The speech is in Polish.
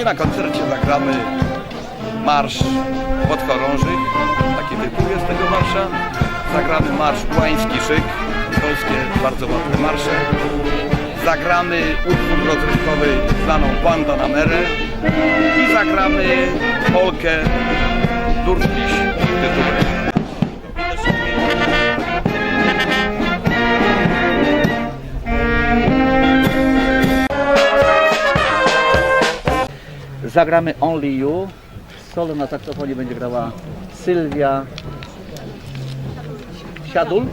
i na koncercie zagramy marsz podchorążych, taki tytuł jest tego marsza. Zagramy marsz Łański Szyk, polskie bardzo ładne marsze. Zagramy utwór rozrywkowy znaną Banda na Merę i zagramy polkę Zagramy Only You. Solo na saksofonie będzie grała Sylwia Siadul.